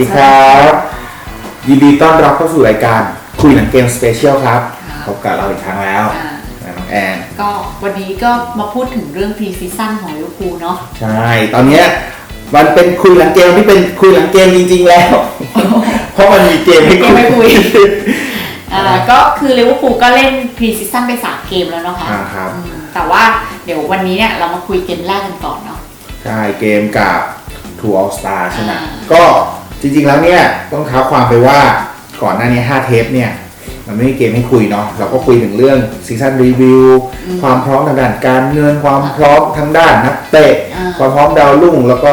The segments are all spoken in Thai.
วัสดีครับ ยินดีต้อนรับเข้าสู่รายการคุยหนังเกมสเปเชียลครับค่ะพบกับเราอีกครั้งแล้วอ่าน้องแอนก็วันนี้ก็มาพูดถึงเรื่องพรีซีซั่นของลิเวอร์พูลเนาะใช่ ตอนเนี้ยมันเป็นคุยหลังเกมที่เป็นคุยหลังเกมจริง ๆ แล้ว เพราะมันมีเกมให้เกมให้คุยอ่าก็คือลิเวอร์พูลก็เล่นพรีซีซั่นไปสามเกมแล้วเนาะค่ะอ่าครับอืมแต่ว่าเดี๋ยววันนี้เนี่ยเรามาคุยเกมแรกกันก่อนเนาะใช่เกมกับ True All Star ใช่ไหมอ่าก็ จริงๆแล้วเนี่ยต้องเท้าความไปว่าก่อนหน้านี้5เทปเนี่ยมันไม่มีเกมให้คุยเนาะเราก็คุยถึงเรื่องซีซันรีวิวความพร้อมทางด้านการเงินความพร้อมทางด้านนักเตะอ่าความพร้อมดาวรุ่ง แล้วก็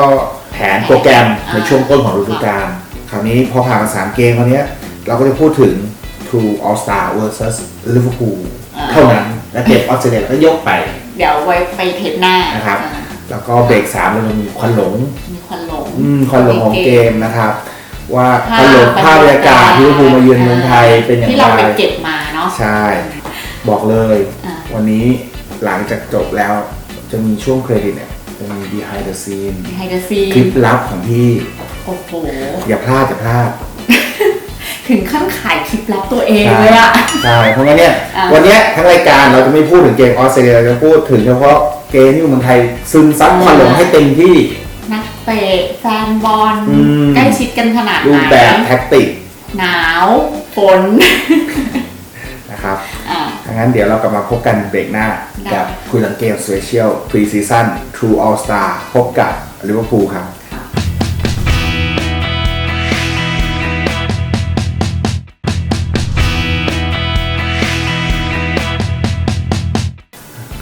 แผนโปรแกรมอ่าในช่วงต้นของฤดูกาลคราวนี้พอผ่านมาสามเกมคราวเนี้ยเราก็จะพูดถึง True All Star vs Liverpool เท่านั้นและเกมออสเตรเลียเราก็ยกไป เดี๋ยวไว้ไปเทปหน้านะครับอ่า แล้วก็เบรกสามเราจะมีควันหลงมีควันหลงอืมควันหลงของเกมนะครับ ว่าภาคพวันหลงภาพบรรยากาศที่ลิเวอร์พูลมาเยือนเมืองไทยเป็นอย่างที่ไรเราไปเก็บมาเนาะใช่ บอกเลยอ่าวันนี้หลังจากจบแล้วจะมีช่วงเครดิตเนี่ยจะมี behind the scene ไฮเดอร์ซีคลิปลับของพี่ โอ้โห อย่าพลาดอย่าพลาด ถึงขั้นขายคลิปลับตัวเองเลยอะใช่ เพราะงั้นเนี่ยอ่าวันเนี้ยทั้งรายการเราจะไม่พูดถึงเกมออสเตรเลียเราจะพูดถึงเฉพาะ เกมที่อยู่เมืองไทยซึมซับควันหลงให้เต็มที่ นักเตะแฟนบอลอืม ใกล้ชิดกันขนาดรูไหนปแบบแท็กติกหนาวฝน นะครับ อ่า ถ้างั้นเดี๋ยวเรากลับมาพบกันเบรกหน้า ได้ กับคุยหลังเกมสเปเชียลพรีซีซั่น True All Star พบกับลิเวอร์พูลครับ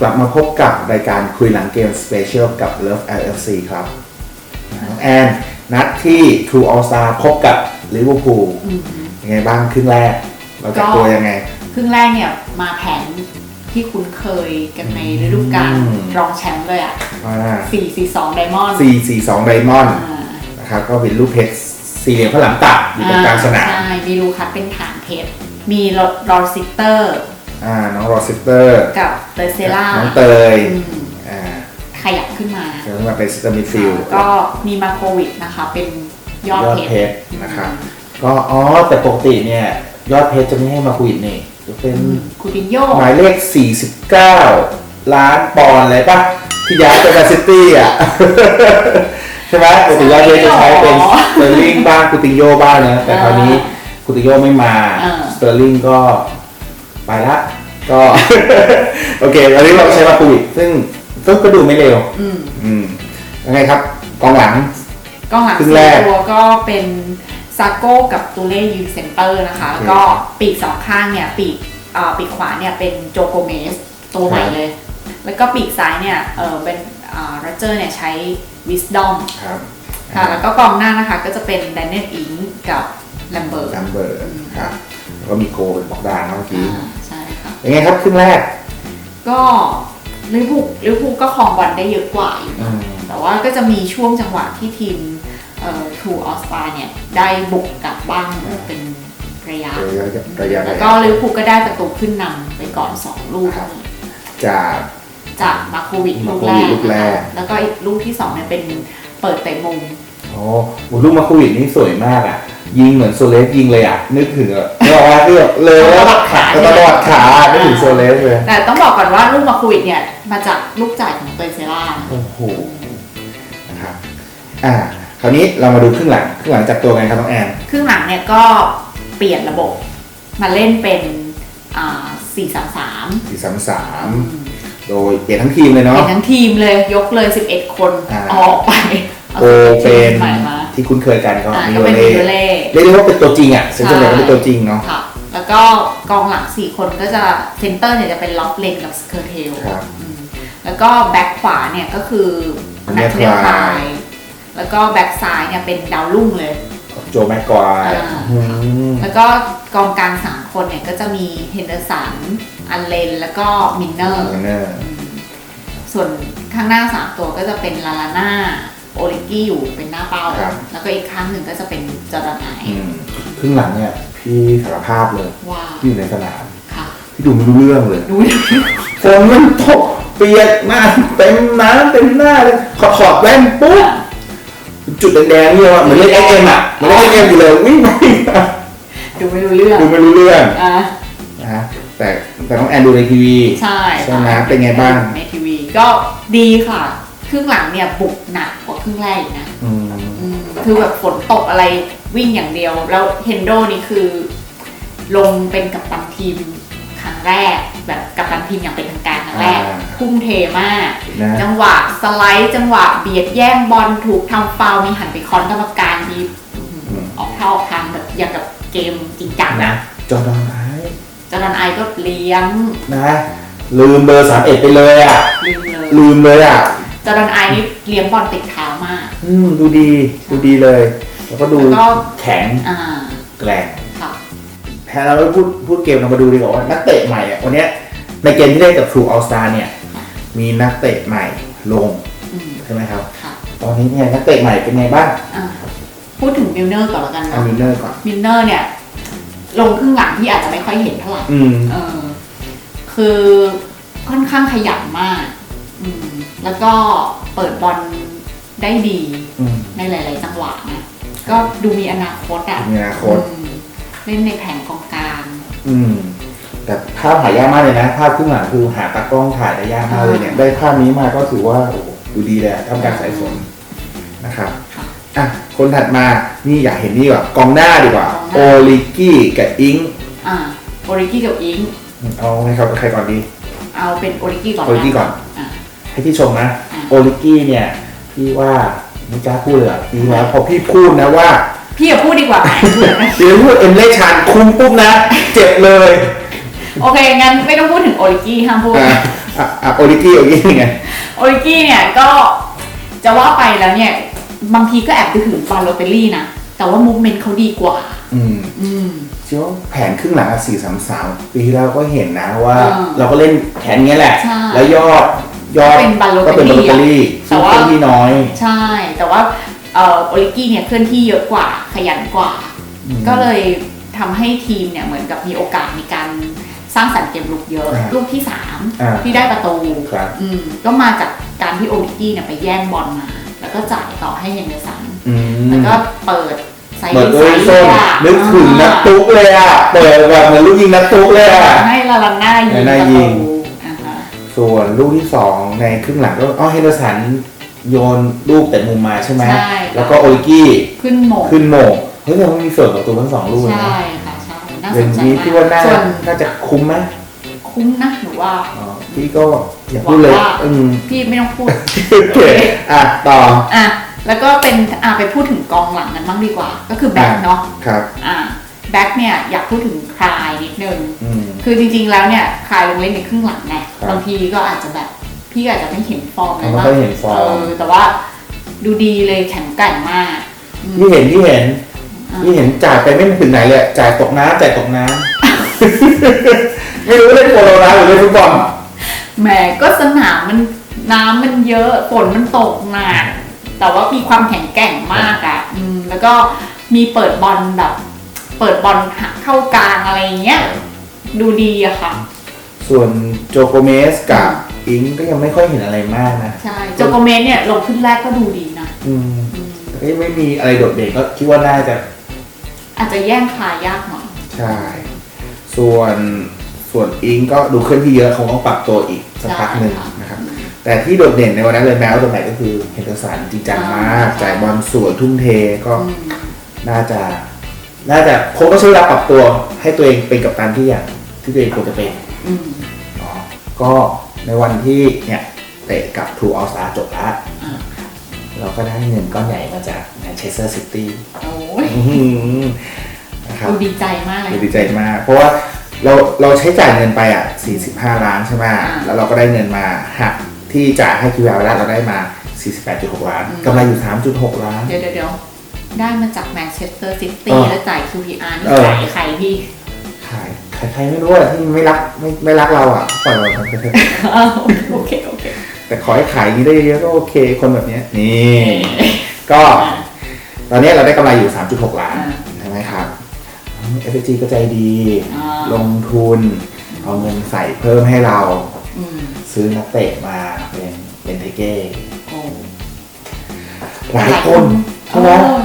ลับมาพบกับรายการคุยหลังเกมสเปเชียลกับ Love LFC ครับน้องแอนนัดที่ True All Star พบกับลิเวอร์พูลอืมยังไงบ้างครึ่งแรก เราจับก็ตัวยังไง ครึ่งแรกเนี่ยมาแผนที่คุ้นเคยกันในฤดูกาลอืมรองแชมป์เลยอะมา4 4 2ไดมอนด์4 4 2ไดมอนด์นะครับก็เป็นลูกเพชรสี่เหลี่ยมข้างหลังตัดอยู่ตรงกลางสนามใช่มีลูคัสเป็นฐานเพชรมีรอรอซิเตอร์ อ่าน้องโรสิเตอร์กับเตอร์เซล่าน้องเตยอืมอ่าขยับขึ้นมาเดี๋ยวมาเป็นสเตอร์มิดฟิลด์ก็มีมาโควิดนะคะ เป็นยอดยอดเพเพชชรรนะครับก็อ๋อแต่ปกติเนี่ยยอดเพชรจะไม่ให้มาคุยนี่จะเป็นคูตินโยหมายเลข 49 ล้านปอนด์เลยปะที่ย้ายไปแมนซิตี้อะใช่ไหมปกติยอดเพชรจะใช้เป็นสเตอร์ลิงบ้างคูตินโยบ้างนะแต่คราวนี้คูตินโยไม่มาสเตอร์ลิงก็ ไปละก็ โอเควันนี้เราใช้มาคุยซึ่งซึ่งก็ดูไม่เร็ว อืมอืมยังไงครับกองหลัง กองหลังครึ่งสี่แรกตัวก็เป็นซาโก้กับตูเล่ยืนเซนเตอร์นะคะ โอเคแล้วก็ปีกสองข้างเนี่ย ปีกอ่าปีกขวาเนี่ยเป็นโจโกเมสตัวใหม่ครับเลย แล้วก็ปีกซ้ายเนี่ยเออเป็นอ่าโรเจอร์เนี่ยใช้วิสดอมครับค่ะแล้วก็กองหน้านะคะก็จะเป็นแดเนียลอิงกับแลมเบิร์ตลัมเบอร์ครับแล้ว ก็มีโกเป็นบอกดาเมื่อกี้ใช่ค่ะ ยังไงครับครึ่งแรกก็ลิเวอร์พูลลิเวอร์พูลก็ครองบอลได้เยอะกว่าอยู่อืนะมแต่ว่าก็จะมีช่วงจังหวะที่ทีมเอ่อทูออสตาเนี่ย ได้บุกกลับบ้างเป็นระยะ ระยะระยะแล้วก็ลิเวอร์พูลก็ได้ประตูขึ้นนำไปก่อน 2 ลูกครับจาก จากมาโควิดมาลูกโคแรวิดกลูกแรกนะคะแล้วก็อีกลูกที่2เนี่ยเป็นเปิดเตะมุม โอ้โหลูกมาโควิดนี่สวยมากอะ ยิงเหมือนโซเลสยิงเลยอะ นึกถึงอะนึกออกว่าคือแบบเลยแล้วขาตลอดขานึกถึงโซเลสเลย แต่ต้องบอกก่อนว่าลูกมาโควิดเนี่ย มาจากลูกจ่ายของเตยเซล่าโอ้โหนะครับอ่าคราวนี้เรามาดูครึ่งหลังครึ่งหลังจากตัวไงครับน้องแอนครึ่งหลังเนี่ยก็เปลี่ยนระบบ มาเล่นเป็นอ่า4 3 3สี่สามสามโดยเปลี่ยนทั้งทีมเลยเป็เนาะนทั้งทีมเลยยกเลย11คนอ่าออกไปอาโกเป็นใหม่มา ที่คุ้นเคยกันก็อ่ามิก็โอเป็นเล่มิโอเล่เรียกได้ว่าเป็นตัวจริงอะเซนเตอร์ก็เป็นตัวจริงเนาะค่ะ แล้วก็กองหลัง4คนก็จะเซนเตอร์เนี่ยจะเป็นล็อกเลนกับสเคอร์เทล ครับแล้วก็แบ็คขวาเนี่ยก็คือเนนัธทเนลไทไทยยแล้วก็แบ็คซ้ายเนี่ยเป็นดาวรุ่งเลย โจแม็กควายอ่า อืมแล้วก็กองกลาง3คนเนี่ยก็จะมีเฮนเดอร์สัน อันเลน แล้วก็มินเนอร์ เนอร์ส่วนข้างหน้า3ตัวก็จะเป็นลาลาน่า โอลิกี้อยู่เป็นหน้าเป้า ครับ แล้วก็อีกข้างหนึ่งก็จะเป็นจอร์แดนไนอืมครึ่งหลังเนี่ยพี่สารภาพเลยว่าที่อยู่ในสนามค่ะพี่ดูไม่รู้เรื่องเลยดูดิฝนมันตกเปียกมากเต็มน้ำเต็มหน้าเลยขอดขอดแว่นปุ๊บจุดแดงๆนี่ว่าเหมือนเล่นเอ็มอะเหมือนเล่นเอ็มอยู่เลยวิ่งไปดูไม่รู้เรื่องดูไม่รู้เรื่องอะนะฮะแต่แต่น้องแอนดูในทีวี ใช่ใช่ไหมเป็นไงบ้าง ในทีวีก็ดีค่ะ ครึ่งหลังเนี่ยบุกหนักกว่าครึ่งแรกอีกนะอืมอืมคือแบบฝนตกอะไรวิ่งอย่างเดียว แล้วเฮนโดนี่คือ ลงเป็นกัปตันทีมครั้งแรก แบบกัปตันทีมอย่างเป็นทางการครั้งแรกอ่าพุ่งเทมาก นะจังหวะสไลด์จังหวะเบียดแย่งบอลถูกทำฟาวล์มีหันไปคอนกรรมการมีออกเท่าออกทางแบบอย่างกับเกมจริงจังนะนะจอร์แดนไอจอร์แดนไอก็เลี้ยงนะ ลืมเบอร์สามเอ็ดไปเลยอะ ลืมเลยลืมเลยอะ จอร์แดนไอนี่เลี้ยงบอลติดเท้ามาก อืมดูดีดูดีเลย แล้วก็ดูแล้วก็ แข็งอ่าแกร่งค่ะแทนเราไปพูดพูดเกมเรามาดูดีกว่าว่านักเตะใหม่อะวันเนี้ยในเกมที่เล่นกับ True All Star เนี่ย มีนักเตะใหม่ลงอืมใช่ไหมครับ ค่ะตอนนี้เนี่ยนักเตะใหม่เป็นไงบ้างอ่าพูดถึงมิลเนอร์ก่อนแล้วกันเอาเนาะมิลเนอร์ก่อนมิลเนอร์เนี่ย ลงครึ่งหลังที่อาจจะไม่ค่อยเห็นเท่าไหร่ อืม เออคือค่อนข้างขยันมาก อืม แล้วก็เปิดบอลได้ดีอืม ในหลาย ๆ จังหวะนะก็ดูมีอนาคตอะมีอนาคต อืมเล่นในแผงกองกลางอืม แต่ภาพหายากมากเลยนะ ภาพครึ่งหลังคือหาตากล้องถ่ายได้ยากมากเลยเนี่ย ได้ภาพนี้มาก็ถือว่าโอ้โหดูดีเลยอะทำการสายฝนนะครับค่ะอะคนถัดมานี่อยากเห็นนี่ก่อนกองหน้าดีกว่ากองหน้าโอลิกี้กับอิงอ่าโอริกี้กับอิงเอาให้เขาใครก่อนดีเอาเป็นโอริกี้ก่อนโอริกี้ก่อนอะ ให้พี่ชมนะอะโอลิกี้เนี่ยพี่ว่าไม่กล้าพูดเลยอะดีแล้วพอพี่พูดนะว่า พี่อย่าพูดดีกว่า เดี๋ยวพูดเอ็มเล่ชานคุมปุ๊บนะ เจ็บเลยโอเค งั้นไม่ต้องพูดถึงโอริกี้ห้ามพูด อะอะอะโอลิกี้โอลิกี้ไง โอริกี้เนี่ยก็จะว่าไปแล้วเนี่ย บางทีก็แอบไปถึงฟาโลเตลลี่นะ แต่ว่ามูฟเมนต์เขาดีกว่า อืมอืม เชื่อว่าแผนครึ่งหลังสี่สามสามปีที่แล้วก็เห็นนะว่า อ่าเราก็เล่นแผนเงี้ยแหละ ใช่ แล้วยอด ยอดเป็น Balotelli ก็เป็นบาโลเตลลี่แต่ซึ่งว่าเคลื่อนที่น้อย ใช่ แต่ว่าเอ่อโอริกี้เนี่ยเคลื่อนที่เยอะกว่าขยันกว่าอืมก็เลยทำให้ทีมเนี่ยเหมือนกับมีโอกาสในการสร้างสรรค์เกมลุกเยอะ อ่าลูกที่สามอ่า ที่ได้ประตูครับอืมก็มาจากการที่โอริกี้เนี่ยไปแย่งบอลมา แล้วก็จ่ายต่อให้เฮนเดอร์สัน อืมแล้วก็เปิดไซเหมือนด์โอไซริด์โซนอะนึกถึงนักตุ๊กเลยอะเปิดแบบเหมือนลูกยิงนักตุ๊กเลยอะ ให้ลาลาน่ายิงลาลาน่าประยิตูงอ่าฮะ ส่วนลูกที่สองในครึ่งหลังก็อ๋อเฮนเดอร์สันโยนลูกแต่มุมมาใช่ไหมใช่ แล้วก็โอลิกี้ขึ้นโหมงขึ้นโหมงเฮ้ยแต่มันมีส่วนกับตัวทั้งสองลูกเลยใช่นะค่ะใช่น่าอสย่านงใจนี้มาพี่ว่าน่ากส่วนน่าจะคุ้มไหมคุ้มนะหรือว่า อ๋อพี่ก็อย่าพูดเลยหวังว่า อืมพี่ไม่ต้องพูด โอเคอะต่ออะแล้วก็เป็นอะไปพูดถึงกองหลังกันบ้างดีกว่า ก็คือแบ็คอะเนาะครับ อะแบ็คเนี่ยอยากพูดถึงคลายนิดนึง อืม คือจริงๆแล้วเนี่ยคลายลงเล่นในครึ่งหลังไงครับบางทีก็อาจจะแบบ พี่ก็อาจจะไม่เห็นฟอร์มอะไรไม่มากค่อยเห็นฟอร์มเออแต่ว่าดูดีเลยแข็งแกร่งมากอืม พี่เห็นพี่เห็นอะพี่เห็นจ่ายไปไม่ถึงไหนเลยจ่ายตกน้ำจ่ายตกน้ำ ไม่รู้เล่นโปโลนะหรือเล่นฟุตบอลแหมก็สนามมันน้ำมันเยอะฝนมันตกหนักแต่ว่ามีความแข็งแกร่งมากอะอืมแล้วก็มีเปิดบอลแบบ เปิดบอลหักเข้ากลางอะไรอย่างเงี้ยดูดีอะค่ะ ส่วนโจโกเมสกับอิงก็ยังไม่ค่อยเห็นอะไรมากนะ ใช่โจโกเมสเนี่ยลงขึ้นแรกก็ดูดีนะอืมอืมแต่ก็ยังไม่มีอะไรโดดเด่นก็คิดว่าน่าจะ อาจจะแย่งคลายยากหน่อยใช่ ส่วนส่วนอิงก็ดูเคลื่อนที่เยอะคงต้องปรับตัวอีกสักพักหนึ่งใช่ค่ะนะครับ แต่ที่โดดเด่นในวันนั้นเลยแม้ว่าตัวไหนก็คือเฮนเดอร์สันจริงจังมากใช่จ่ายบอลสวยทุ่มเทก็อืมน่าจะ น่าจะคงต้องใช้เวลาปรับตัวให้ตัวเองเป็นกัปตันที่อย่างที่ตัวเองควรจะเป็นอืมเนาะก็ในวันที่เนี่ยเตะกับ True All Star จบแล้วอ่าเราก็ได้เงินก้อนใหญ่มาจากแมนเชสเตอร์ซิตี้โอ้ยนะครับ ดูดีใจมากเลยดีใจมาก เพราะว่าเราเราใช้จ่ายเงินไปอะ 45 ล้านใช่ไหมอ่าแล้วเราก็ได้เงินมาหักที่จ่ายให้คิวอาร์แล้วเราได้มา 48.6 ล้านอืม กำไรอยู่ 3.6 ล้าน เดี๋ยวเดี๋ยวเดี๋ยว ได้มาจากแมนเชสเตอร์ซิเอตี้อแล้วจ่าย QPR นี่เออจ่ายใครพี่ ขายขายใครไม่รู้อะที่ไม่รักไม่ไม่รักเราอะปล่อยเราไปเถอะอ้าวโอเคโอเค แต่ขอให้ขายอย่างนี้ได้เยอะๆก็โอเคคนแบบเนี้ยนี่ก็ตอนนี้เราได้กำไรอยู่ 3.6 ล้านอ่าใช่ไหมครับเอฟจีก็ใจดีอ่าลงทุน เอาเงินใส่เพิ่มให้เราอืมซื้อนักเตะมาเป็นเป็นเทเก้โอ้หลายคนใช่ไหมเออใช่ห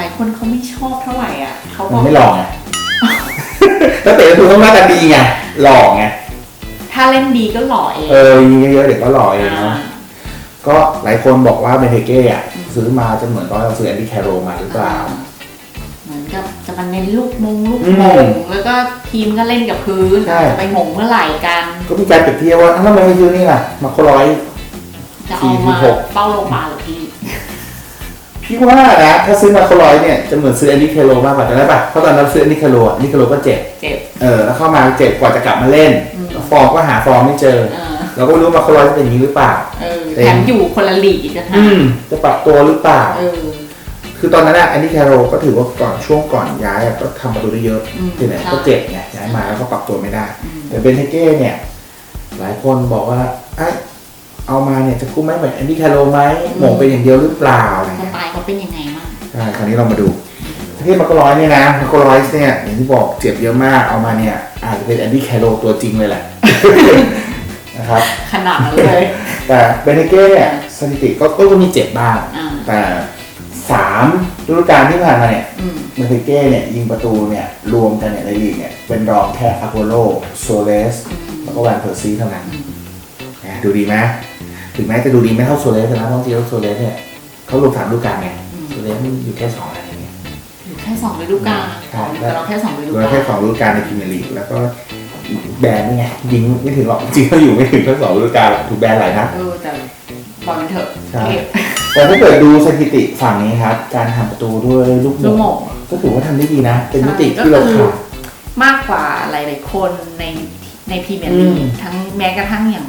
ลายคนเขาไม่ชอบเท่าไหร่อะเขาบมัอนกไม่หล่อไง แล้วเตะประตูต้องหน้าตาดีไง หล่อไง ถ้าเล่นดีก็หล่อเองเออยิงเยอะๆเด็กก็หล่อเองอ่าเนาะก็หลายคนบอกว่าเบนเทเก้อะซื้อมาจะเหมือนตอนเราซื้อแอนดี้แคโรมาหรือเปล่า เหมือนกับจะมาเน้นลูกมงลูกอืมมงแล้วก็ทีมก็เล่นกับพื้นใช่ไปหมงเมื่อไหร่กันก็มีการเปรียบเทียบว่าอ้าวทำไมไม่ซื้อนี่ล่ะ มาโคร้อย จะเอามา46 เป้าลงมาลเหรือพี่ พี่ว่านะถ้าซื้อมาโคร้อยเนี่ยจะเหมือนซื้อแอนดี้แคโรมากกว่าจะได้ปะเพราะตอนนั้นซื้อแอนดี้แคโรอะแอนดี้แคโรก็เจ็บเจ็บ เออแล้วเข้ามาเจ็บกว่าจะกลับมาเล่น อืม ฟอร์มก็หาฟอร์มไม่เจอ เออเราก็ไม่รู้มาโคร้อยจะเป็นอย่างนี้หรือเปล่า เออเต็ม แถมอยู่คนละลีกอีกนะฮะอืม จะปรับตัวหรือเปล่า เออ คือตอนนั้นอะแอนดี้แคโรก็ถือว่าก่อนช่วงก่อนย้ายอะก็ทำประตูได้เยอะอืมที่ไหนใช่ก็เจ็บไงย้ายมาแล้วก็ปรับตัวไม่ได้ อืม แต่เบนเทเก้เนี่ย หลายคนบอกว่าเอ้ย เอามาเนี่ยจะคุ้มไหมเหมือนแอนดี้แคโรไหมหมงเป็นอย่างเดียวหรือเปล่าอะไรสเงี้ยไตล์เขาเป็นยังไงบ้างใช่คราวนี้เรามาดูที่มาโกร้อยเนี่ยนะมาโกร้อยเนี่ยอย่างที่บอกเจ็บเยอะมากเอามาเนี่ยอาจจะเป็นแอนดี้แคโรตัวจริงเลยแหละ นะครับขนาดนั้นเลย แต่เบนเทเก้เนี่ยสถิติก็ก็มีเจ็บบ้าง อ่าแต่สามฤดูกาลที่ผ่านมาเนี่ยอืมเมเทเก้เนี่ยยิงประตูเนี่ยรวมกันเนี่ยในลีกเนี่ยเป็นรองแค่อาโปโลโซเลสอืมแล้วก็แวนเพอร์ซีเท่านั้นนะดูดีไหม ถึงแม้จะดูดีไม่เท่าโซเลสนะเพราะจริงๆแล้วโซเลสเนี่ยเขารวมสามฤดูกาลไงโซเลสมันอยู่แค่สองอะไรอย่างเงี้ย อยู่แค่สองฤดูกาลใช่แต่เราแค่สองฤดูรวมกาลแค่สองฤดูกาลในพรีเมียร์ลีกแล้วก็แบนนี่ไงยิงไม่ถึงหรอกจริงๆก็อยู่ไม่ถึงแค่สองฤดูกาลหรอกถูกแบนหลายนัดเออแต่บอลเถอะใช่เทพแต่ถ้าเกิดดูสถิติฝั่งนี้ครับ การทำประตูด้วยลูกหลูกหม่ม่งงก็ถือว่าทำได้ดีนะ เป็นมิติใช่ที่เราก็คือขาด มากกว่าหลาย ๆ คนในในพรีเมียร์ลีอืกม ทั้งแม้กระทั่งอย่าง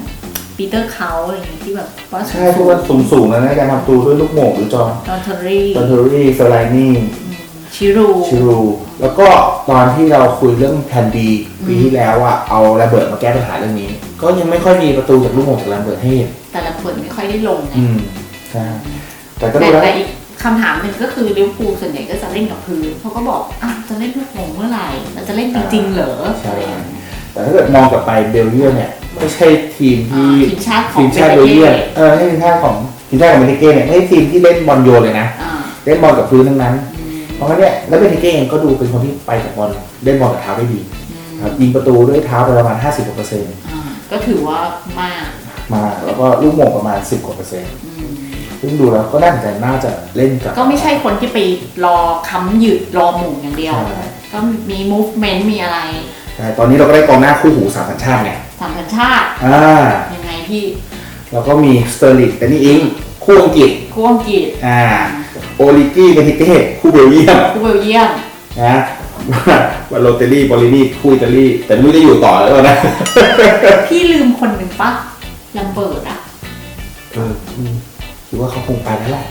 ปีเตอร์เขาอะไรอย่างเงี้ยที่แบบว่าใช่ทุกวันสูงๆแล้วนะการทำประตูด้วยลูกโม่งหรือจอห์นจอห์นเทอรี่จอห์นเทอรี่เฟอร์ไลนี่ชิรูชิรูแล้วก็ตอนที่เราคุยเรื่องแพนดีปีที่แล้วอะเอาระเบิดมาแก้ปัญหาเรื่องนี้ ก็ยังไม่ค่อยมีประตูจากลูกโม่งจากระเบิดให้เห็นแต่ละคนไม่ค่อยได้ลงไงอืมใช่แต่ก็แต่ดูแล้ว แต่อีกคำถามหนึ่งก็คือลิเวอร์พูลส่วนใหญ่ก็จะเล่นกับพื้นเขาก็บอกอะจะเล่นลูกโป่งเมื่อไหร่เราจะเล่นจริงๆเหรอใช่ อะไรอย่างเงี้ยแต่ถ้าเกิดมองกลับไปเบลเยียมเนี่ย ไม่ใช่ทีมอ่าที่ทีมชาติของทีมชาติเบลเยียมเออไม่ใช่ทีมชาติของทีมชาติของเมทิเก้เนี่ยไม่ใช่ทีมที่เล่นบอลโยนเลยนะอ่าเล่นบอลกับพื้นทั้งนั้น อืมเพราะงั้นเนี่ยแล้วเมทิเก้เองก็ดูเป็นคนที่ไปกับบอลเล่นบอลกับเท้าได้ดีอืมครับยิงประตูด้วยเท้าไปประมาณ 50กว่าเปอร์เซ็นต์อ่าก็ถือว่ามากมาแล้วก็ลูกโมงประมาณ 10กว่าเปอร์เซ็นต์อืมซึ่งดูแล้วก็น่าจะน่าจะเล่นกับก็ไม่ใช่คนที่ไปรอค้ำยืดรอหมุนอย่างเดียว ใช่ก็มี movement มีอะไร ใช่ตอนนี้เราก็ได้กองหน้าคู่หูสามสัญชาติไง สามสัญชาติอ่ายังไงพี่แล้วก็มีสเตอร์ลิงแต่นี่อิงคู่อังกฤษคู่อังกฤษอ่าโอลิกี้เมทิเก้คู่เบลเยียมคู่เบลเยียมนะวาโลเตลลี่บอลลินี่คู่อิตาลีแต่ไม่รู้จะอยู่ต่อหรือเปล่านะ พี่ลืมคนหนึ่งปะลัมเบิร์ดอะเอออืมคิดว่าเขาคงไปแล้วแหละ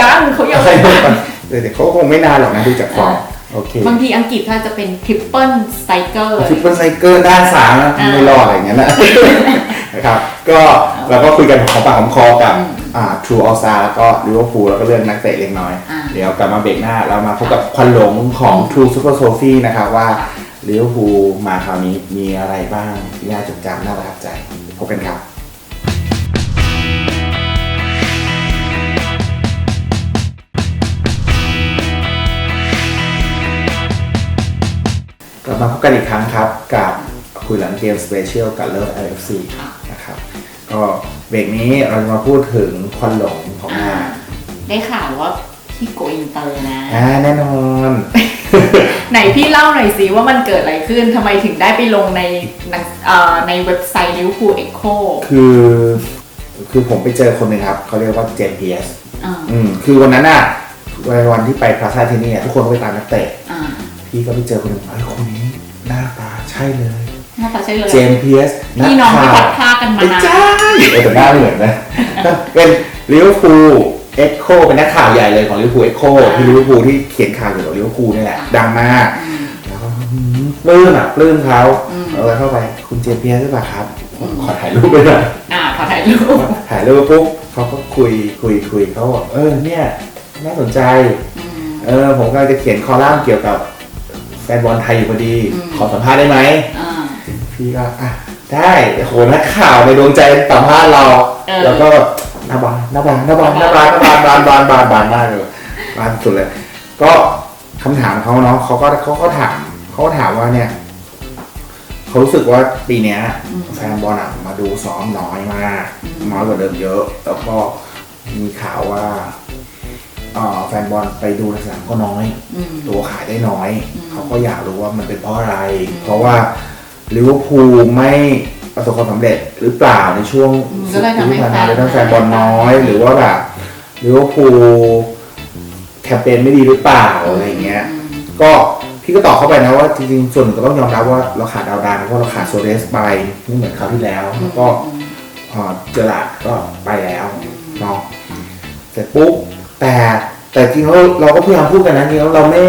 ยังเขายังใช่ไม่ไหมไปเดี๋ยวเขาคงไม่นานหรอกนะดูจากฟอร์ม โอเคบางทีอังกฤษถ้าจะเป็นทริปเปิลสไตเกอร์ทริปเปิลไซเกอร์ด้านสามนะอ่าไม่รอดอะไรอย่างเงี้ยนะนะครับก็เราก็คุยกันของปากของคอกับอืมอ่าทรูออสซาแล้วก็ลิเวอร์พูลแล้วก็เรื่องนักเตะเล็กน้อยอ่าเดี๋ยวกลับมาเบรกหน้าเรามาพบกับควันหลงของ True Super Trophy นะครับว่าลิเวอร์พูลมาคราวนี้มีอะไรบ้างที่น่าจดจำน่าประทับใจพบกันครับ กลับมาพบกันอีกครั้งครับกับคุยหลังเกมสเปเชียลกับเลิฟ LFC นะครับก็เบรกนี้เราจะมาพูดถึงควันหลงของงานได้ข่าวว่าพี่โกอินเตอร์นะอ่าแน่นอน ไหนพี่เล่าหน่อยสิว่ามันเกิดอะไรขึ้นทำไมถึงได้ไปลงในหนังเอ่อในเว็บไซต์ลิเวอร์พูลเอ็กโคคือคือผมไปเจอคนหนึ่งครับ เขาเรียกว่าเจมพีเอสอ่าอืมคือวันนั้นน่ะวันที่ไปพลาซ่าที่นี่ทุกคนก็ไปตามนักเตะอ่าพี่ก็ไปเจอคนหนึ่งไอ้ยคนนี้ หน้าตาใช่เลย หน้าตาใช่เลยเจมพีเอสพี่น้องที่พัดพลากันมาไม่นานใช่เออแต่หน้าไม่เหมือนนะ เป็นลิเวอร์พูลเอ็กโคเป็นนักข่าวใหญ่เลยของลิเวอร์พูลเอ็กโคที่ลิเวอร์พูลที่เขียนข่าวเกี่ยวกับลิเวอร์พูลนี่แหละ ดังมากอืมแล้วก็อืมปลื้มอะปลื้มเขาอืมเออเข้าไปคุณเจมพีเอสหรือเปล่าครับ ขอถ่ายรูปไปหน่อยอ่าขอถ่ายรูปถ่ายรูปปุ๊บเขาก็คุยคุยคุยเขาบอกเออเนี่ยน่าสนใจอืมเออผมกำลังจะเขียนคอลัมน์เกี่ยวกับ แฟนบอลไทยอยู่พอดี อืม ขอสัมภาษณ์ได้ไหม อ่า พี่ก็อะได้โหนักข่าวในดวงใจสัมภาษณ์เรา เออ แล้วก็แบบหน้าบานหน้าบานหน้าบานหน้าบานหน้าบานบานบานบานบานมากเลยบานสุดเลย ก็คำถามเขาเนาะเขาก็เขาก็ถามเขาก็ถามว่าเนี่ยเขารู้สึกว่าปีเนี้ยแฟนบอลอะมาดูซ้อมน้อยมากน้อยกว่าเดิมเยอะ แล้วก็มีข่าวว่าเอ่อ แฟนบอลไปดูในสนามก็น้อยอืมตัวขายได้น้อยอืมเขาก็อยากรู้ว่ามันเป็นเพราะอะไรอืมเพราะว่าลิเวอร์พูลไม่ประสบความสำเร็จหรือเปล่าในช่วงอืมก็เลยทำให้ที่ผ่านมาแฟนเลยทั้งแฟนบอลน้อย หรือว่าแบบลิเวอร์พูลแคมเปญไม่ดีหรือเปล่าอะไรอย่างเงี้ย ก็พี่ก็ตอบเข้าไปนะว่าจริงๆ ส่วนหนึ่งก็ต้องยอมรับว่าเราขาดดาวดังเพราะเราขาดโซเดสไปไม่เหมือนคราวที่แล้วแล้วก็เอ่อเจอหลาดก็ไปแล้วเนาะเสร็จปุ๊บ แต่แต่จริงๆแล้วเราก็พยายามพูดกันนะจริงๆแล้วเราไม่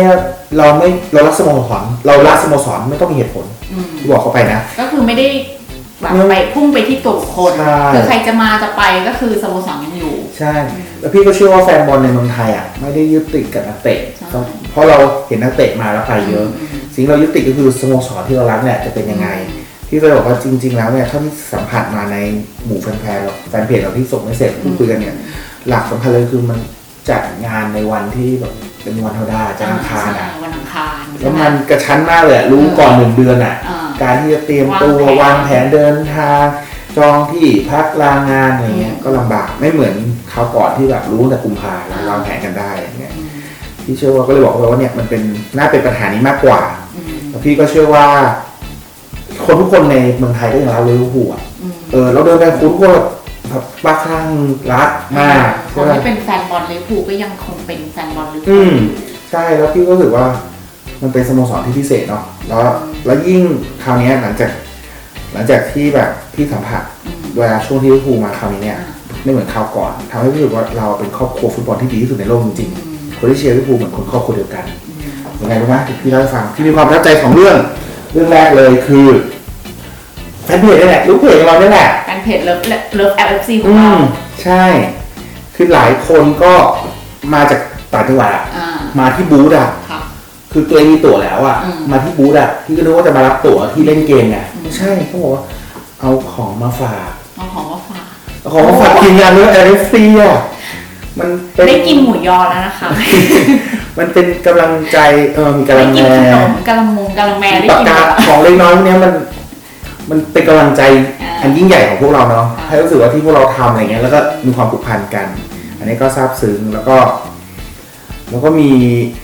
เราไม่เรารักสโมสรเรารักสโมสรไม่ต้องมีเหตุผลอืมที่บอกเขาไปนะ ก็คือไม่ได้แบบอืมไปพุ่งไปที่ตัวบุคคลใช่ คือใครจะมาจะไปก็คือสโมสรยังอยู่ ใช่ แล้วพี่ก็เชื่อว่าแฟนบอลในเมืองไทยอะไม่ได้ยึดติดกับนักเตะ ใช่ เพราะเราเห็นนักเตะมาแล้วไปเยอะ สิ่งที่เรายึดติดก็คือสโมสรที่เรารักเนี่ยจะเป็นยังไง พี่ก็เลยบอกว่าจริง ๆ แล้วเนี่ยเท่าที่สัมผัสมาในหมู่แฟนๆเราแฟนเพจเราที่ส่งไม่เสร็จพูดคุยกันเนี่ย หลักสำคัญเลยคือมัน จัดงานในวันที่แบบเป็นวันธรรมดาจันทร์อังคารอะใช่วันอังคารแล้วมันกระชั้นมากเลยอะรู้ก่อนหนึ่งเดือนอะ อ่า การที่จะเตรียมตัววาวางงแผแผนน เดินทาง จองที่พักลางานอะไรเงี้ยอืมก็ลำบากไม่เหมือนคราวก่อนที่แบบรู้ตั้งแต่กุมภาแล้ววางแผนกันได้อย่างเงี้ยพี่เชื่อว่าก็เลยบอกเขาไปว่าเนี่ยมันเป็นน่าเป็นปัญหานี้มากกว่าอืมแล้วพี่ก็เชื่อว่า คนทุกคนในเมืองไทยก็ยังรักลิเวอร์พูลอะอืม เออเราเดินไปคุ้นก็ แบบบ้าคลั่งรักมากคใช่นไหมที่เป็นแฟนบอลลิเวอร์พูลก็ยังคงเป็นแฟนบอลลิเวอร์อืพูลมใช่แล้วพี่ก็รู้สึกว่ามันเป็นสโมสรที่พิเศษเนาะแล้วแล้วยิ่งคราวเนี้ยหลังจาก หลังจากที่แบบพี่สัมผัสอืมเวลาช่วงที่ลิเวอร์พูลมาคราวนี้เนี่ยอ่าไม่เหมือนคราวก่อนทำให้พี่รู้สึกว่าเราเป็นครอบครัวฟุตบอลที่ดีที่สุดในโลกจริงอืมๆคนที่เชียร์ลิเวอร์พูลเหมือนคนครอบครัวเดียวกันอืมยังไงรู้ไหมพี่เล่าให้ฟังพี่มีความประทับใจของเรื่อง เรื่องแรกเลยคือ แฟนเพจนี่แหละรู้เพจของเราเนี่ยแหละ แฟนเพจเลิฟเลิฟแอลเอฟซีของอืเราม ใช่ คือหลายคนก็มาจากต่างจังหวัดอะอ่ามาที่บูธอะค่ะ คือตัวเองมีตั๋วแล้วอะอืมมาที่บูธอะพี่ก็นึกว่าจะมารับตั๋วที่เล่นเกมไงอืม ไม่ใช่เขาบอกว่าเอาของมาฝากเอาของมาฝาก เอาของมาฝากทีมงานเรื่องเอฟซีอะมันเป็นได้กินหมูยอแล้วนะคะ มันเป็นกำลังใจเออมีกำลัได้งกินแรขนมกะละมงกะละแมได้ปากกินกาหมดของเล็กน้อยพวกเนี้ยมัน มันเป็นกำลังใจอ่าอันยิ่งใหญ่ของพวกเราเนาะค่ะให้รู้สึกว่าที่พวกเราทำอะไรเงี้ยแล้วก็มีความผูกพันกัน อันนี้ก็ซาบซึ้งแล้วก็ แล้วก็มี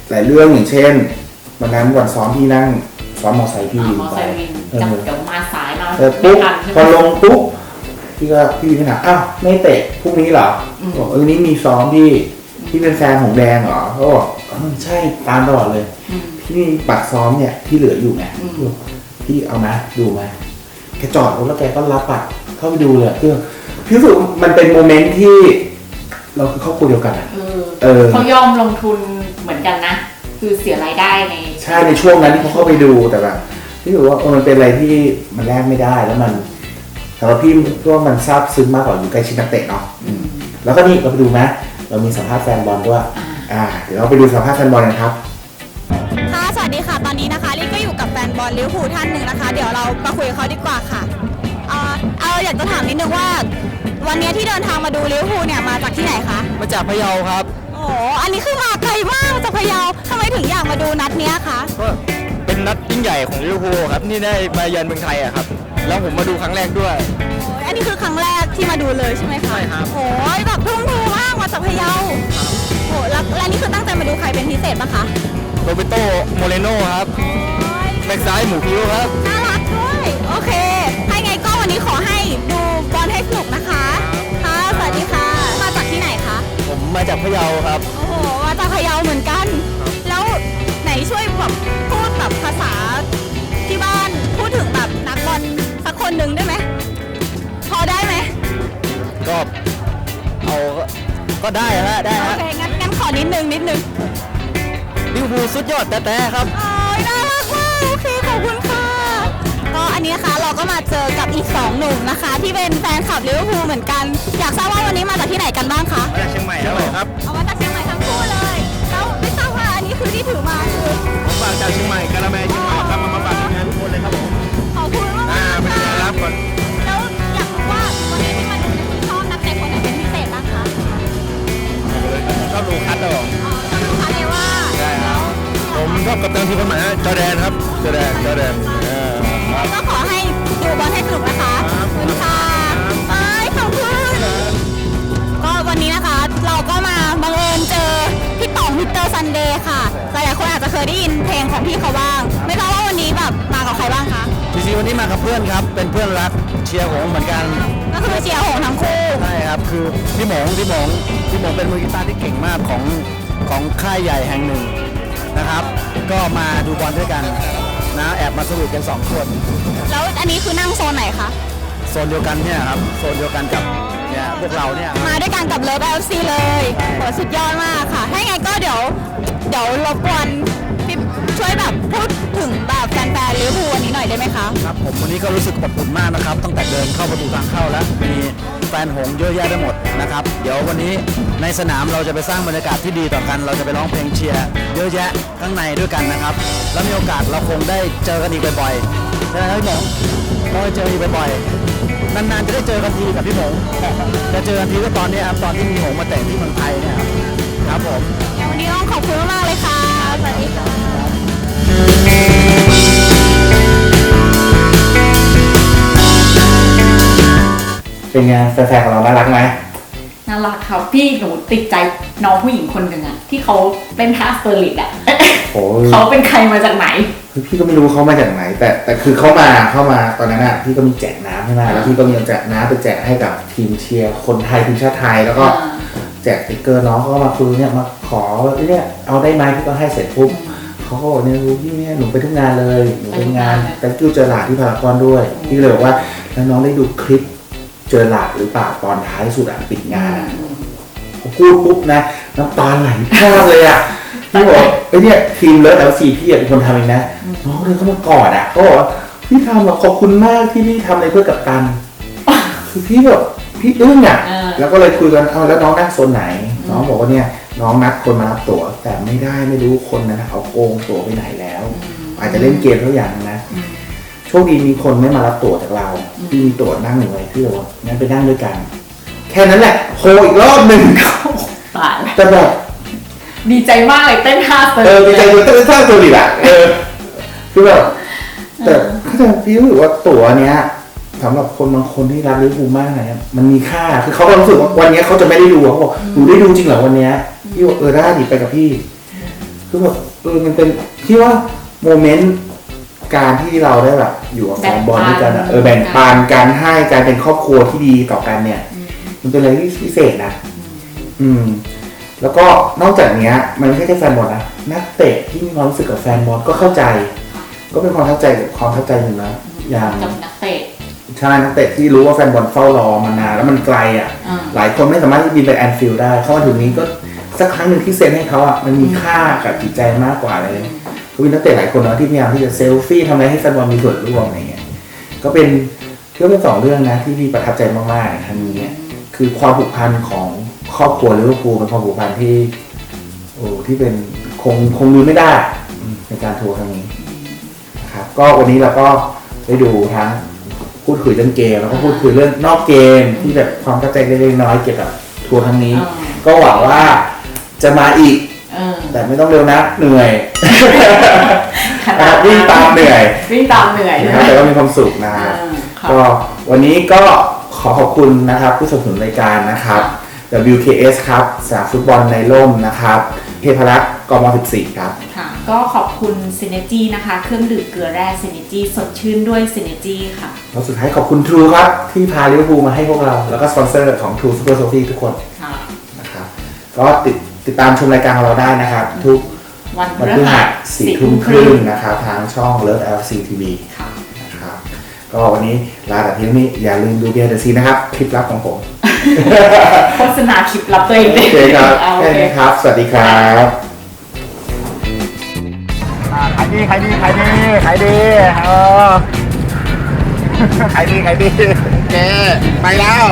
หลายเรื่องอย่างเช่นวันนั้นวันซ้อมที่นั่งซ้อมมอไซค์พี่อ่าวินมอไปไซค์วินเออจับเดี๋ยวมาสายมาเออปุ๊บไม่ทันใช่พอไหมลงปุ๊บพี่ก็พี่วินก็ถามอ้าวไม่เตะพรุ่งนี้เหรออืมบอกเออนี่มีซ้อมพี่พี่เป็นแฟนของแดงเหรอเขาบอกเออใช่ตามตลอดเลยอืมพี่มีบัตรซ้อมเนี่ยที่เหลืออยู่ไงอืมพี่บอกพี่เอามาดูมาแก จอดรถแล้วแกก็รับบัตรเข้าไปดูเลยเพื่อพี่รู้สึกมันเป็นโมเมนต์ที่เราคือครอบครัวเดียวกันอะเออเออ เขายอมลงทุนเหมือนกันนะ คือเสียรายได้ใน ใช่ในช่วงนั้นที่เขาเข้าไปดูแต่แบบพี่รู้สึกว่าเออมันเป็นอะไรที่มันแลกไม่ได้แล้วมันสำหรับพี่พี่ว่ามันซาบซึ้งมากกว่าอยู่ใกล้ชิดนักเตะเนาะอืมแล้วก็นี่เราไปดูนะเรามีสัมภาษณ์แฟนบอลด้วย อ่าอ่าเดี๋ยวเราไปดูสัมภาษณ์แฟนบอลกันครับ ค่ะ สวัสดีค่ะ ตอนนี้นะคะลี่ก็อยู่กับแฟนบอลลิเวอร์พูลท่านหนึ่งนะคะ เดี๋ยวเรามาคุยกับเขาดีกว่าค่ะเอ่อเอาอยากจะถามนิดนึงว่า วันนี้ที่เดินทางมาดูลิเวอร์พูลเนี่ยมาจากที่ไหนคะ มาจากพะเยาครับโอ้โหอันนี้คือมาไกลมากจากพะเยาทำไมถึงอยากมาดูนัดเนี้ยคะ ก็เป็นนัดยิ่งใหญ่ของลิเวอร์พูลครับที่ได้มาเยือนเมืองไทยอะครับ แล้วผมมาดูครั้งแรกด้วย โอ้ยอันนี้คือครั้งแรกที่มาดูเลยใช่ไหมคะใช่ครับ โอ้ยแบบทุ่มเทมากมาจากพะเยาโอ้แล้วแล้วนี่คือตั้งใจมาดูใครเป็นพิเศษปะคะโรเบโตโมเรโนครับโอ้ยแบ็กซ้ายหมูพิ้วครับ น่า จากพะเยาครับ โอ้โหมาจากพะเยาเหมือนกัน แล้วไหนช่วยแบบพูดแบบภาษาที่บ้านพูดถึงแบบนักบอลสักคนหนึ่งได้ไหมพอได้ไหมก็เอาก็ก็ได้ฮะได้โอฮะเคงั้นงั้นขอนิดนึงนิดนึง ลิเวอร์พูลสุดยอดแต่ๆครับโอ้ยน่า นี้นะคะเราก็มาเจอกับอีก2หนุ่มนะคะ ที่เป็นแฟนคลับลิเวอร์พูลเหมือนกัน อยากทราบว่าวันนี้มาจากที่ไหนกันบ้างคะมาจากเชียงใหม่ครับเอามาจากเชียงใหม่ทั้งคู่เลยแล้วไม่ทราบว่าอันนี้คือที่ถือมาคือผมฝากจากเชียงใหม่กะละแมเชียงใหม่ครับมาฝากทีมงานทุกคนเลยครับผมขอบคุณมากอ่ารับก่นแล้วอยากรู้ว่าวันนี้ที่มาดูที่ชอบนักเตะคนไหนเป็นพิเศษบ้างคะชอบลูคัสเหรอชอบลูคัสเลยว่าใช่ครับผมชอบกับตันทีมคาใหม่ฮะจอแดนครับจอแดนจอแดน ก็ขอให้ดูบอลให้สนุกนะคะขอบคุณค่ะไปขอบคุณก็วันนี้นะคะ เราก็มาบังเอิญเจอพี่ต่องมิสเตอร์ซันเดย์ค่ะ หลายๆคนอาจจะเคยได้ยินเพลงของพี่เขาบ้าง ไม่ทราบว่าวันนี้แบบมากับใครบ้างคะจริงๆวันนี้มากับเพื่อนครับ เป็นเพื่อนรักเชียร์หงส์เหมือนกัน ก็คือเชียร์หงส์ทั้งคู่ ใช่ครับ คือพี่หมงพี่หมงพี่หมงเป็นมือกีตาร์ที่เก่งมากของของค่ายใหญ่แห่งหนึ่งนะครับ ก็มาดูบอลด้วยกัน นะแอบมาสนุกกันสองคนแล้วอันนี้คือนั่งโซนไหนคะ โซนเดียวกันเนี่ยครับโซนเดียวกันกับเนี่ยพวกเราเนี่ยครับ มาด้วยกันกับเลิฟเอฟซีเลยโหสุดยอดมากค่ะ ถ้าอย่างไงก็เดี๋ยว เดี๋ยวรบกวน พี่ช่วยแบบพูดถึงแบบแฟนๆลิเวอร์พูลวันนี้หน่อยได้ไหมคะ ครับผมวันนี้ก็รู้สึกอบอุ่นมากนะครับ ตั้งแต่เดินเข้าประตูทางเข้าแล้วมีแฟนหงส์เยอะแยะไปหมดนะครับ เดี๋ยววันนี้ในสนามเราจะไปสร้างบรรยากาศที่ดีต่อกัน เราจะไปร้องเพลงเชียร์เยอะแยะข้างในด้วยกันนะครับ แล้วมีโอกาสเราคงได้เจอกันอีกบ่อยๆใช่ไหมครับพี่หมงเราจะเจออีกบ่อยๆนานๆจะได้เจอกันทีกับพี่หมงจะเจอกันทีก็ตอนนี้ครับตอนที่มีหงส์มาแต่งที่เมืองไทยเนี่ยครับครับผม วันนี้ต้องขอบคุณมากๆเลยค่ะ สวัสดีค่ะ เป็นไงแฟนๆของเราน่ารักไหมน่ารักครับพี่หนูติดใจน้องผู้หญิงคนหนึ่งอะที่เขาเป็นท่าสเตอร์ลิตอะโอ้ยเขาเป็นใครมาจากไหน คือพี่ก็ไม่รู้เขามาจากไหน แต่แต่คือเขามาเข้ามาตอนนั้นอะพี่ก็มีแจกน้ำใช่ไหมแล้วพี่ก็มีเอาแจกน้ำไปแจกให้กับทีมเชียร์คนไทยทีมชาติไทยแล้วก็อ่าแจกสติ๊กเกอร์น้องเขาก็มาคุยเนี่ยมาขอเนี่ยเอาได้ไหมพี่ก็ให้เสร็จปุ๊บเขาก็บอกเนี่ยรู้พี่เนี่ยหนูไปทุกงานเลยหนูไปงานแต่กิ้วเจอหลาดที่พารากอนด้วยพี่ก็เลยบอกว่าแล้วน้องได้ดูคลิป เจอหลาดหรือเปล่าตอนท้ายสุดอะปิดงานอะพอพูดปุ๊บนะน้ำตาไหลพรากเลยอะพี่บอกไอ้เนี่ยทีมเลิศแล้วซีพี่อะเป็นคนทำเองนะน้องเดินเข้ามากอดอะเขาบอกว่าพี่ทำอะขอบคุณมากที่พี่ทำอะไรเพื่อกับตันคือพี่แบบพี่อึ้งอะอ่าแล้วก็เลยคุยกันเอาแล้วน้องนั่งโซนไหน น้องบอกว่าเนี่ยน้องนัดคนมารับตั๋วแต่ไม่ได้ไม่รู้คนนั้นนะเอาโกงตั๋วไปไหนแล้ว อาจจะเล่นเกมเท่าอย่างนะโช คดีมีคนไม่มารับตั๋วจากเราที่มีตั๋วนั่งอยู่ไว้ที่เราบอกงั้นไปนั่งด้วยกัน แค่นั้นแหละโคอีกรอบหนึ่งตายแล้วแต่แบบดีใจมากเลยเต้นท่าสเตอร์เออดีใจดูเต้นท่าตัวดีแหละเออคือแบบแต่ก็จะพี่รู้สึกว่าตั๋วเนี้ยสำหรับคนบางคนที่รักลิเวอร์พูลมากนะมันมีค่าคือเขาก็รู้สึกว่าวันเนี้ยเขาจะไม่ได้ดูเขาบอกหนูได้ดูจริงเหรอวันเนี้ยพี่บอกเออได้ดิไปกับพี่ คือแบบเออมันเป็นพี่ว่าโมเมนต์ การที่เราได้แบบอยู่กับแฟนบอลด้วยกันอะเออแบ่งปันการให้การเป็นครอบครัวที่ดีต่อกันเนี่ย มันเป็นอะไรที่พิเศษนะอืม แล้วก็นอกจากเนี้ย มันไม่ใช่แค่แฟนบอลนะนักเตะที่มีความรู้สึกกับแฟนบอลก็เข้าใจ ก็เป็นความเข้าใจกับความเข้าใจหนึ่งนะอย่างกับนักเตะใช่นักเตะที่รู้ว่าแฟนบอลเฝ้ารอมานานแล้วมันไกลอะอ่าหลายคนไม่สามารถที่จะบินไปแอนฟิลด์ได้ เข้ามาถึงนี้ก็สักครั้งหนึ่งที่เซ็นให้เขาอะมันมีค่ากับจิตใจมากกว่าเลยก็ มีนักเตะหลายคนเนาะที่พยายามที่จะเซลฟี่ทำอะไรให้แฟนบอลมีส่วนร่วมอะไรเงี้ยก็เป็นเที่ยวเป็นสองเรื่องนะที่พี่ประทับใจมากๆในครั้งนี้เนี่ยคือความผูกพันของครอบครัวลิเวอร์พูลเป็นความผูกพันที่โอ้ที่เป็นคงคงลืมไม่ได้อืมในการทัวร์ครั้งนี้นะครับก็วันนี้เราก็ได้ดูทั้งพูดคุยเรื่องเกมแล้วก็พูดคุยเรื่องนอกเกมที่แบบความเข้าใจเล็กๆน้อยๆเกี่ยวกับทัวร์ครั้งนี้อ่าก็หวังว่าจะมาอีกเออ แต่ไม่ต้องเร็วนะเหนื่อยขนาดวิ่งตามเหนื่อยวิ่งตามเหนื่อยนะใช่ครับไหมแต่ก็มีความสุขนะครับอ่าค่ะก็วันนี้ก็ขอขอบคุณนะครับ ผู้สนับสนุนรายการนะครับ WKS ครับสนามฟุตบอลในร่มนะครับเทพรักษ์กม14ครับค่ะก็ขอบคุณ Synergy นะคะ เครื่องดื่มเกลือแร่ Synergy สดชื่นด้วย Synergy ค่ะแล้วสุดท้ายขอบคุณ True ครับ ที่พาลิเวอร์พูลมาให้พวกเรา แล้วก็สปอนเซอร์ของ True Super Trophy ทุกคนค่ะนะครับก็ติด ติดตามชมรายการของเราได้นะครับ ทุกวันพวันฤพฤหัหัสสสี่ทุ่มครึ่งนะครับทางช่อง Love LC TV ค่ะนะครับก็วันนี้ลาแต่เพียงนี้อย่าลืมดูเบียร์เดซีนะครับ คลิปลับของผมโฆษณาคลิปลับตัวเองโอเคครับอ่าโอแค่เคนี้ครับ สวัสดีครับขายดีขายดีขายดีขายดีเออขายดีขายดีแกไปแล้ว